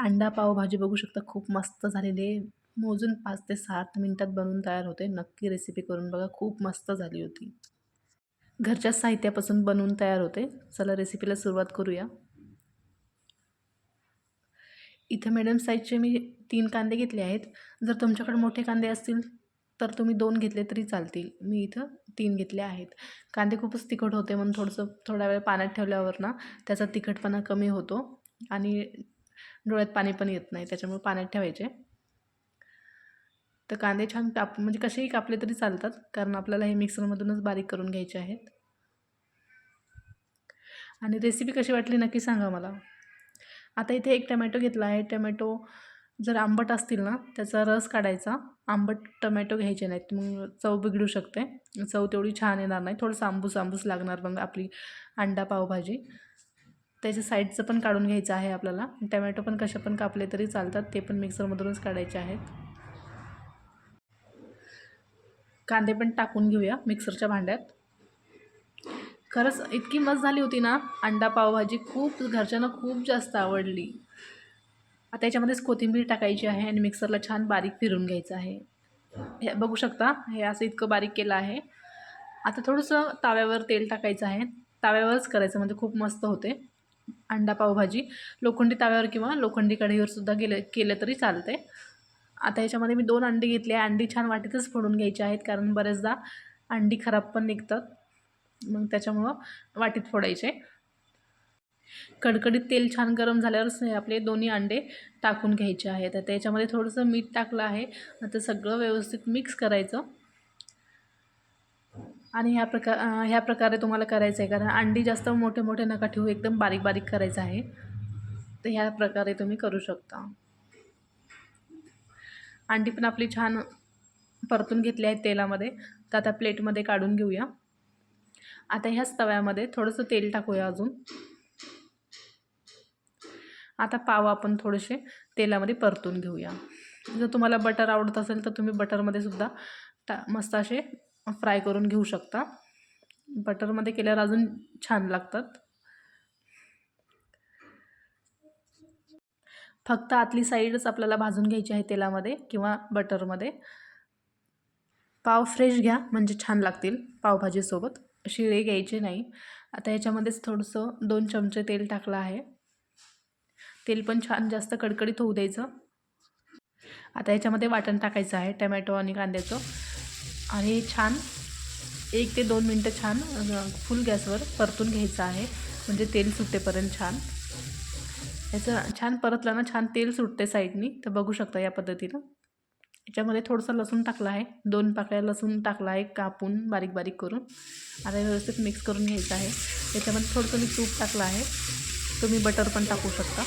अंडा पावभाजी बघू शकता खूप मस्त झालेली आहे. मोजून पाच ते सात मिनटात बनवून तयार होते. नक्की रेसिपी करून बघा खूप मस्त झाली होती. घरच्या साहित्यापासून बनवून तयार होते. चला रेसिपीला सुरुवात करूया. इथं मिडियम साईजचे मी तीन कांदे घेतले आहेत. जर तुमच्याकडे मोठे कांदे असतील तर तुम्ही दोन घेतले तरी चालतील. मी इथं तीन घेतले आहेत. कांदे खूपच तिखट होते म्हणून थोडंसं थोडा वेळ पाण्यात ठेवल्यावर ना त्याचा तिखटपणा कमी होतो. आणि डोळ्यात पाणी पण येत नाही त्याच्यामुळे पाण्यात ठेवायचे. तर कांदे छान काप म्हणजे कसेही कापले तरी चालतात कारण आपल्याला हे मिक्सरमधूनच बारीक करून घ्यायचे आहेत. आणि रेसिपी कशी वाटली नक्की सांगा मला. आता इथे एक टमॅटो घेतला आहे. टमॅटो जर आंबट असतील ना त्याचा रस काढायचा. आंबट टमॅटो घ्यायचे नाहीत मग चव बिघडू शकते. चव तेवढी छान येणार नाही. थोडंसं आंबूस आंबूस लागणार मग आपली अंडा पावभाजी. त्याच्या साईडचं पण काढून घ्यायचं आहे आपल्याला. टमॅटो पण कशा पण कापले तरी चालतात ते पण मिक्सरमधूनच काढायचे आहेत. कांदे पण टाकून घेऊया मिक्सरच्या भांड्यात. खरंच इतकी मस्त झाली होती ना अंडा पावभाजी खूप घरच्यांना खूप जास्त आवडली. आता याच्यामध्येच कोथिंबीर टाकायची आहे आणि मिक्सरला छान बारीक फिरून घ्यायचं आहे. हे बघू शकता हे असं इतकं बारीक केलं आहे. आता थोडंसं ताव्यावर तेल टाकायचं आहे. ताव्यावरच करायचं म्हणजे खूप मस्त होते. अंडा पावभाजी लोखंडी ताव्यावर किंवा लोखंडी कढईवर सुद्धा केलं तरी चालते. आता याच्यामध्ये मी दोन अंडी घेतली आहे. अंडी छान वाटीतच फोडून घ्यायची आहेत कारण बरेचदा अंडी खराब पण निघतात. मग त्याच्यामुळं वाटीत फोडायचे. कडकडीत तेल छान गरम झाल्यावरच हे आपले दोन्ही अंडे टाकून घ्यायचे आहेत. आता याच्यामध्ये थोडंसं मीठ टाकलं आहे. आता सगळं व्यवस्थित मिक्स करायचं. आणि ह्या प्रकार ह्या प्रकारे तुम्हाला करायचं आहे कारण अंडी जास्त मोठे मोठे नका ठेवू. एकदम बारीक बारीक करायचं आहे. तर ह्या प्रकारे तुम्ही करू शकता. अंडी पण आपली छान परतून घेतली आहेत तेलामध्ये. तर आता प्लेटमध्ये काढून घेऊया. आता ह्याच तव्यामध्ये थोडंसं तेल टाकूया अजून. आता पाव आपण थोडेसे तेलामध्ये परतून घेऊया. जर तुम्हाला बटर आवडत असेल तर तुम्ही बटरमध्ये सुद्धा टा मस्त असे फ्राय करून घेऊ शकता. बटरमध्ये केल्यावर अजून छान लागतात. फक्त आतली साईडच आपल्याला भाजून घ्यायची आहे तेलामध्ये किंवा बटरमध्ये. पाव फ्रेश घ्या म्हणजे छान लागतील पावभाजीसोबत. शिळे घ्यायचे नाही. आता ह्याच्यामध्येच थोडंसं दोन चमचे तेल टाकलं आहे. तेल पण छान जास्त कडकडीत होऊ द्यायचं. आता याच्यामध्ये वाटण टाकायचं आहे टमॅटो आणि कांद्याचं. आणि छान एक ते दोन मिनटं छान फुल गॅसवर परतून घ्यायचं आहे. म्हणजे तेल सुटेपर्यंत छान. याचं छान परतलं ना छान तेल सुटते साईडनी तर बघू शकता या पद्धतीनं. याच्यामध्ये थोडंसं लसूण टाकलं आहे. दोन पाकळ्या लसूण टाकला आहे कापून बारीक बारीक करून. आता व्यवस्थित मिक्स करून घ्यायचं आहे. याच्यामध्ये थोडंसं मी तूप टाकलं आहे. तुम्ही बटर पण टाकू शकता.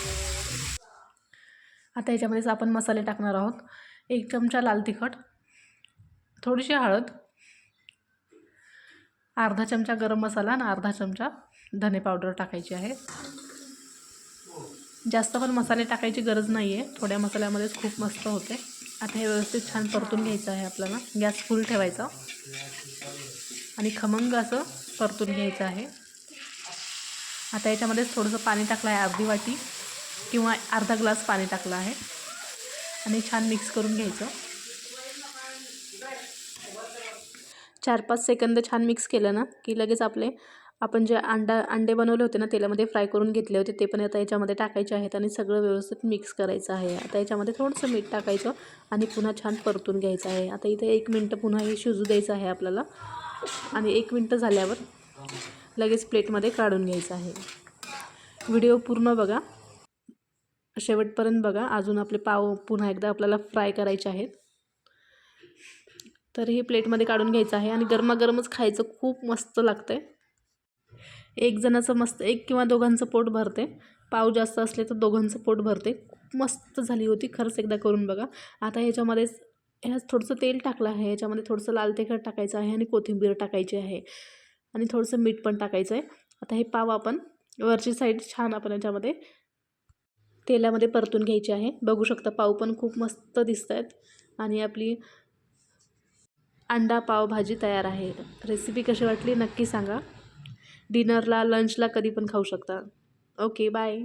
आता याच्यामध्येच आपण मसाले टाकणार आहोत. एक चमचा लाल तिखट. थोडीशी हळद अर्धा चमचा गरम मसाला आणि अर्धा चमचा धने पावडर टाकायची आहे. जास्त पण मसाले टाकायची गरज नाही आहे थोड्या मसाल्यामध्येच खूप मस्त होते. आता हे व्यवस्थित छान परतून घ्यायचं आहे आपल्याला. गॅस फुल ठेवायचा. आणि खमंग असं परतून घ्यायचं आहे. आता याच्यामध्येच थोडंसं पाणी टाकलं आहे अर्धी वाटी किंवा अर्धा ग्लास पाणी टाकलं आहे. आणि छान मिक्स करून घ्यायचं. चार पाच सेकंद छान मिक्स केलं ना की लगेच आपले आपण जे अंडा अंडे बनवले होते ना तेलामध्ये फ्राय करून घेतले होते ते पण आता याच्यामध्ये टाकायचे आहेत आणि सगळं व्यवस्थित मिक्स करायचं आहे. आता याच्यामध्ये थोडंसं मीठ टाकायचं आणि पुन्हा छान परतून घ्यायचं आहे. आता इथे एक मिनटं पुन्हा हे शिजू द्यायचं आहे आपल्याला आणि एक मिनटं झाल्यावर लगेच प्लेटमध्ये काढून घ्यायचं आहे. व्हिडिओ पूर्ण बघा. शेवटपर्यंत बघा. अजून आपले पाव पुन्हा एकदा आपल्याला फ्राय करायचे आहेत. तर हे प्लेटमध्ये काढून घ्यायचं आहे आणि गरमागरमच खायचं खूप मस्त लागतं आहे एक जणाचं मस्त एक किंवा दोघांचं पोट भरते पाव जास्त असले तर दोघांचं पोट भरते खूप मस्त झाली होती खरंच एकदा करून बघा. आता ह्याच्यामध्येच ह्या थोडंसं तेल टाकलं आहे ह्याच्यामध्ये थोडंसं लाल तिखट टाकायचं आहे आणि कोथिंबीर टाकायची आहे. आणि थोडंसं मीठ पण टाकायचं आहे आता हे पाव आपण वरची साईड छान आपण याच्यामध्ये तेलामध्ये परतून घ्यायची आहे. बघू शकता पाव पण खूप मस्त दिसत आहेत आणि आपली अंडा पावभाजी तयार आहे. रेसिपी कशी वाटली नक्की सांगा. डिनरला लंचला कधी पण खाऊ शकता. Okay bye